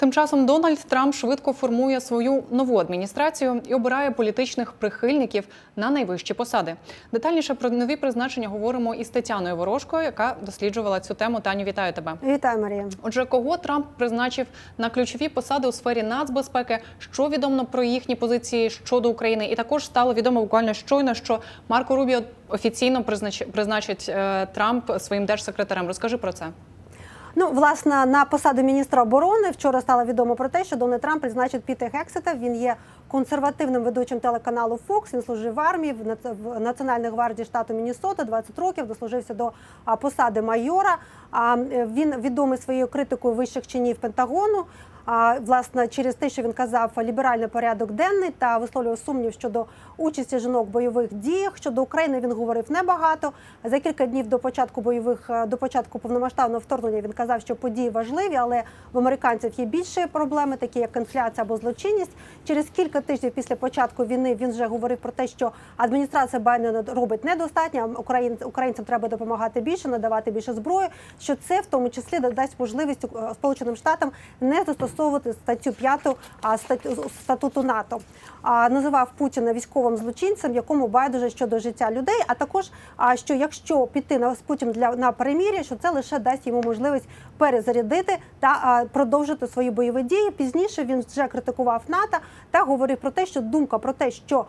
Тим часом Дональд Трамп швидко формує свою нову адміністрацію і обирає політичних прихильників на найвищі посади. Детальніше про нові призначення говоримо із Тетяною Ворожкою, яка досліджувала цю тему. Таню, вітаю тебе. Вітаю, Марія. Отже, кого Трамп призначив на ключові посади у сфері нацбезпеки? Що відомо про їхні позиції щодо України? І також стало відомо буквально щойно, що Марко Рубіо офіційно признач... призначить е, Трамп своїм держсекретарем. Розкажи про це. Ну, власне, на посаду міністра оборони вчора стало відомо про те, що Дональд Трамп призначив Піта Гексета. Він є консервативним ведучим телеканалу Fox. Він служив в армії в нац- Національній гвардії штату Міннесота 20 років, дослужився до посади майора. Е, він відомий своєю критикою вищих чинів Пентагону. А, власне, через те, що він казав ліберальний порядок денний та висловлював сумнів щодо участі жінок в бойових діях. Щодо України він говорив небагато. За кілька днів до початку бойових е, до початку повномасштабного вторгнення він казав, що події важливі, але в американців є більші проблеми, такі як інфляція або злочинність. Через кілька тижнів після початку війни він вже говорив про те, що адміністрація Байдена робить недостатньо. українцям треба допомагати більше, надавати більше зброї. Що це в тому числі дасть можливість е, Сполученим Штатам не застосовувати статтю 5 а, статтю статуту НАТО. А, називав Путіна військовим злочинцем, якому байдуже щодо життя людей. А також що якщо піти на з Путін для на перемір'я, що це лише дасть йому можливість перезарядити та продовжити свої бойові дії. Пізніше він вже критикував НАТО та говорив про те, що думка про те, що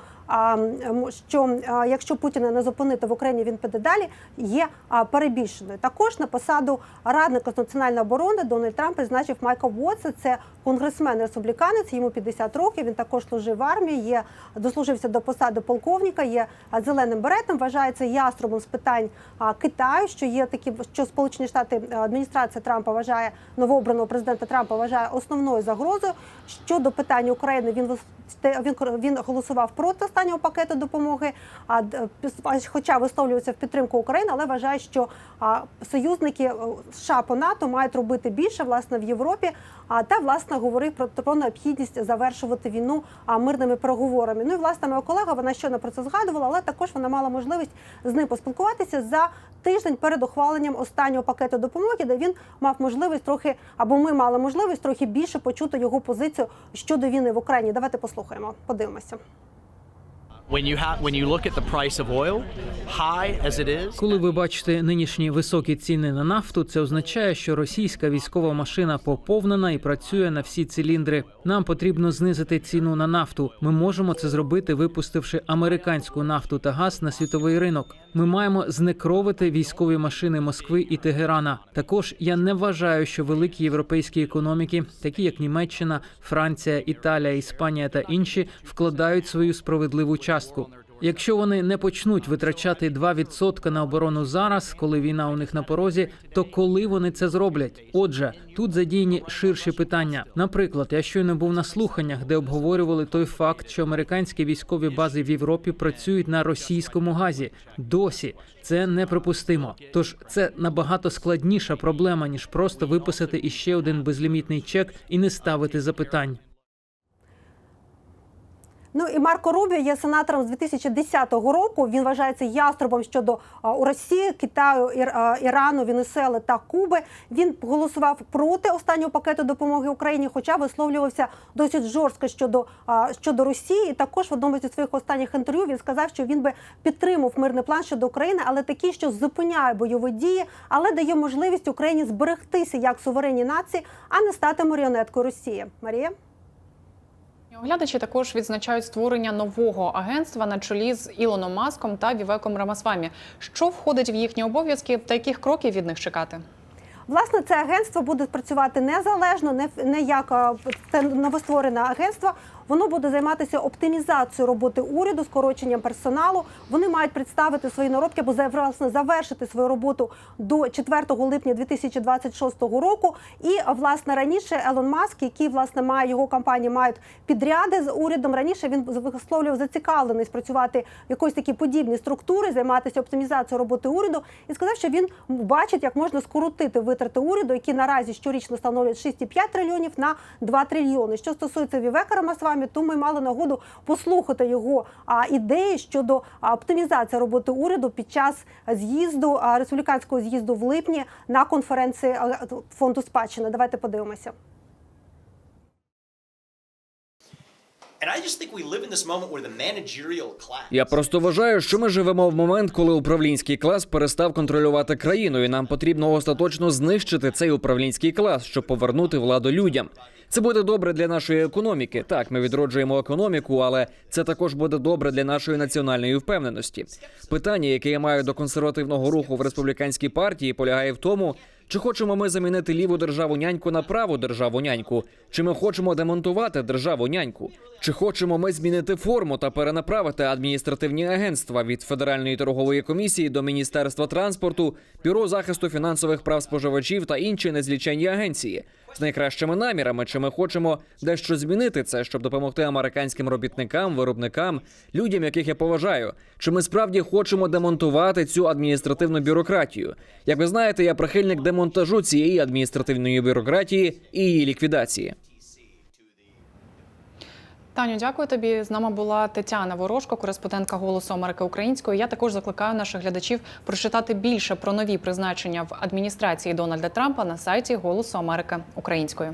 що якщо Путіна не зупинити в Україні, він піде далі, є перебільшеною. Також на посаду радника з національної оборони Дональд Трамп призначив Майка Вотса. Це конгресмен республіканець. Йому 50 років. Він також служив в армії. Є дослужився до посади полковника. Є зеленим беретом. Вважається яструбом з питань Китаю. Що є такі, що Сполучені Штати адміністрація Трампа вважає новообраного президента Трампа вважає основною загрозою. Щодо питання України, він він він голосував проти останнього пакету допомоги. А хоча висловлюється в підтримку України, але вважає, що союзники е, США по НАТО мають робити більше власне в Європі. А та власне говорив про, про необхідність завершувати війну мирними переговорами. Ну і власне моя колега вона щойно про це згадувала, але також вона мала можливість з ним поспілкуватися за тиждень перед ухваленням останнього пакету допомоги, де він мав можливість трохи, або ми мали можливість трохи більше почути його позицію щодо війни в Україні. Давайте послухаємо, подивимося. Коли ви бачите нинішні високі ціни на нафту, це означає, що російська військова машина поповнена і працює на всі циліндри. Нам потрібно знизити ціну на нафту. Ми можемо це зробити, випустивши американську нафту та газ на світовий ринок. Ми маємо знекровити військові машини Москви і Тегерана. Також я не вважаю, що великі європейські економіки, такі як Німеччина, Франція, Італія, Іспанія та інші, вкладають свою справедливу частку. Якщо вони не почнуть витрачати 2% на оборону зараз, коли війна у них на порозі, то коли вони це зроблять? Отже, тут задіяні ширші питання. Наприклад, я щойно був на слуханнях, де обговорювали той факт, що американські військові бази в Європі працюють на російському газі. Досі це неприпустимо. Тож це набагато складніша проблема ніж просто виписати іще один безлімітний чек і не ставити запитань. Ну і Марко Рубіо є сенатором з 2010 року. Він вважається яструбом щодо у Росії, Китаю, Ір- Ірану, Венесуели та Куби. Він голосував проти останнього пакету допомоги Україні, хоча висловлювався досить жорстко щодо щодо Росії. І також в одному зі своїх останніх інтерв'ю він сказав, що він би підтримав мирний план щодо України, але такий, що зупиняє бойові дії, але дає можливість Україні зберегтися як суверенній нації, а не стати маріонеткою Росії. Марія. Оглядачі також відзначають створення нового агентства на чолі з Ілоном Маском та Вівеком Рамасвамі. Що входить в їхні обов'язки та яких кроків від них чекати? Власне, це агентство буде працювати незалежно, не, як це новостворене агентство. Воно буде займатися оптимізацією роботи уряду, скороченням персоналу. Вони мають представити свої наробки, або власне завершити свою роботу до 4 липня 2026 року. І власне раніше Елон Маск, який власне має його компанії, мають підряди з урядом. Раніше він висловлював зацікавленість працювати в якоїсь такій подібній структурі, займатися оптимізацією роботи уряду, і сказав, що він бачить, як можна скоротити витрати уряду, які наразі щорічно становлять 6,5 трильйонів на 2 трильйони. Що стосується Вівека Рамасвамі, то ми мали нагоду послухати його а, ідеї щодо оптимізації роботи уряду під час з'їзду а, республіканського з'їзду в липні на конференції фонду спадщини. Давайте подивимося. Я просто вважаю, що ми живемо в момент, коли управлінський клас перестав контролювати країну, і нам потрібно остаточно знищити цей управлінський клас, щоб повернути владу людям. Це буде добре для нашої економіки. Так, ми відроджуємо економіку, але це також буде добре для нашої національної впевненості. Питання, яке я маю до консервативного руху в республіканській партії, полягає в тому, чи хочемо ми замінити ліву державу няньку на праву державу няньку? Чи ми хочемо демонтувати державу няньку? Чи хочемо ми змінити форму та перенаправити адміністративні агентства від Федеральної торгової комісії до Міністерства транспорту, бюро захисту фінансових прав споживачів та інші незліченні агенції? З найкращими намірами, чи ми хочемо дещо змінити це, щоб допомогти американським робітникам, виробникам, людям, яких я поважаю? Чи ми справді хочемо демонтувати цю адміністративну бюрократію? Як ви знаєте, я прихильник демонтажу цієї адміністративної бюрократії і її ліквідації. Таню, дякую тобі. З нами була Тетяна Ворожко, кореспондентка Голосу Америки Української. Я також закликаю наших глядачів прочитати більше про нові призначення в адміністрації Дональда Трампа на сайті Голосу Америки Української.